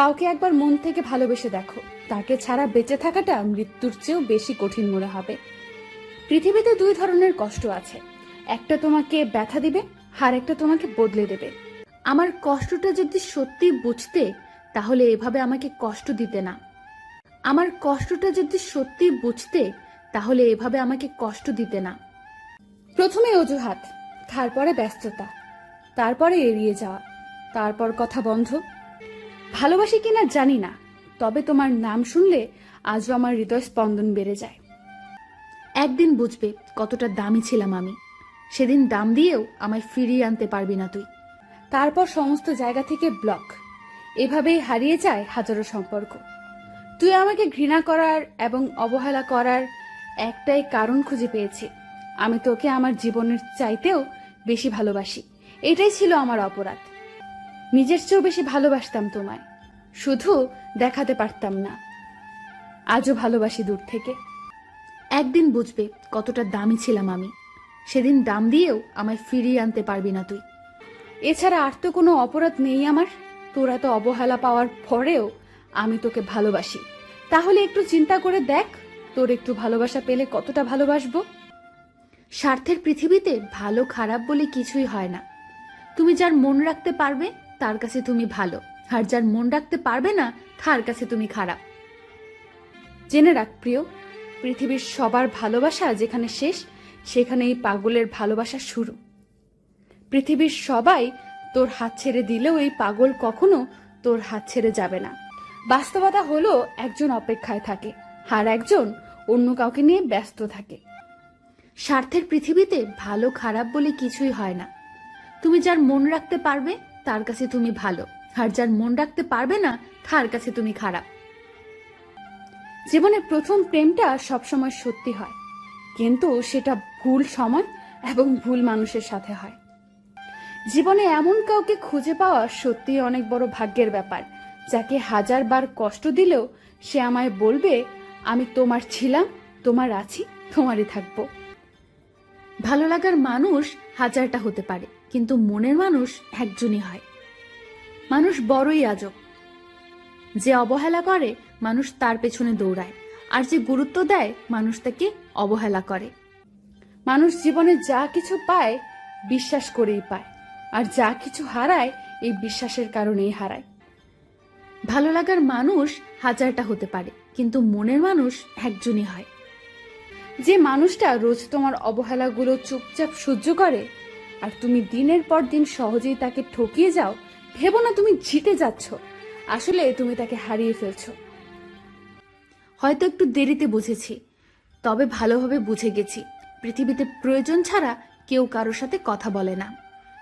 কাউকে একবার মন থেকে ভালোবেসে দেখো। তাকে ছাড়া বেঁচে থাকাটা মৃত্যুর চেয়েও বেশি কঠিন মনে হবে। পৃথিবীতে দুই ধরনের কষ্ট আছে। একটা তোমাকে ব্যথা দিবে, আর একটা তোমাকে বদলে দেবে। আমার কষ্টটা যদি সত্যি বুঝতে, তাহলে এভাবে আমাকে কষ্ট দিতে না। আমার কষ্টটা যদি সত্যি বুঝতে, তাহলে এভাবে আমাকে কষ্ট দিতে না। প্রথমে অজুহাত, তারপরে ব্যস্ততা, তারপরে এড়িয়ে যাওয়া, তারপর কথা বন্ধ ভালোবাসি কিনা জানি না, তবে তোমার নাম শুনলে আজও আমার হৃদয় স্পন্দন বেড়ে যায়। একদিন বুঝবে কতটা দামি ছিলাম আমি, সেদিন দাম দিয়েও আমায় ফিরিয়ে আনতে পারবি না তুই। তারপর সমস্ত জায়গা থেকে ব্লক, এভাবেই হারিয়ে যায় হাজারো সম্পর্ক। তুই আমাকে ঘৃণা করার এবং অবহেলা করার একটাই কারণ খুঁজে পেয়েছি, আমি তোকে আমার জীবনের চাইতেও বেশি ভালোবাসি, এটাই ছিল আমার অপরাধ। নিজের চেয়েও বেশি ভালোবাসতাম তোমায়। শুধু দেখাতে পারতাম না। আজও ভালোবাসি দূর থেকে। একদিন বুঝবে কতটা দামি ছিলাম আমি। সেদিন দাম দিয়েও আমায় ফিরিয়ে আনতে পারবি না তুই। এছাড়া আর তো কোনো অপরাধ নেই আমার। তোরা তো অবহেলা পাওয়ার পরেও আমি তোকে ভালোবাসি। তাহলে একটু চিন্তা করে দেখ, তোর একটু ভালোবাসা পেলে কতটা ভালোবাসবো। স্বার্থের পৃথিবীতে ভালো খারাপ বলে কিছুই হয় না। তুমি যার মন রাখতে পারবে, তার কাছে তুমি ভালো। আর যার মন রাখতে পারবে না, তার কাছে তুমি খারাপ। জেনে রাখ প্রিয়, পৃথিবীর সবার ভালোবাসা যেখানে শেষ, সেখানেই পাগলের ভালোবাসা শুরু। পৃথিবীর সবাই তোর হাত ছেড়ে দিলেও এই পাগল কখনো তোর হাত ছেড়ে যাবে না। বাস্তবতা হলো, একজন অপেক্ষায় থাকে আর একজন অন্য কাউকে নিয়ে ব্যস্ত থাকে। স্বার্থের পৃথিবীতে ভালো খারাপ বলে কিছুই হয় না। তুমি যার মন রাখতে পারবে, তার কাছে তুমি ভালো। আর যার মন রাখতে পারবে না, তার কাছে তুমি খারাপ। জীবনের প্রথম প্রেমটা সবসময় সত্যি হয়, কিন্তু সেটা ভুল সময় এবং ভুল মানুষের সাথে হয়। জীবনে এমন কাউকে খুঁজে পাওয়া সত্যি অনেক বড় ভাগ্যের ব্যাপার, যাকে হাজার বার কষ্ট দিলেও সে আমায় বলবে, আমি তোমার ছিলাম, তোমার আছি, তোমারই থাকব। ভালো লাগার মানুষ হাজারটা হতে পারে, কিন্তু মনের মানুষ একজনই হয়। মানুষ বড়ই আজব। যে অবহেলা করে, মানুষ তার পেছনে দৌড়ায়। আর যে গুরুত্ব দেয়, মানুষ তাকে অবহেলা করে। মানুষ জীবনে যা কিছু পায়, বিশ্বাস করেই পায়। আর যা কিছু হারায়, এই বিশ্বাসের কারণেই হারায়। ভালো লাগার মানুষ হাজারটা হতে পারে, কিন্তু মনের মানুষ একজনই হয়। যে মানুষটা রোজ তোমার অবহেলাগুলো চুপচাপ সহ্য করে, আর তুমি দিনের পর দিন সহজেই তাকে ঠকিয়ে যাও ভেবো না তুমি জিতে যাচ্ছ। আসলে তুমি তাকে হারিয়ে ফেলছ। হয়তো একটু দেরিতে বুঝেছি, তবে ভালোভাবে বুঝে গেছি। পৃথিবীতে প্রয়োজন ছাড়া কেউ কারোর সাথে কথা বলে না।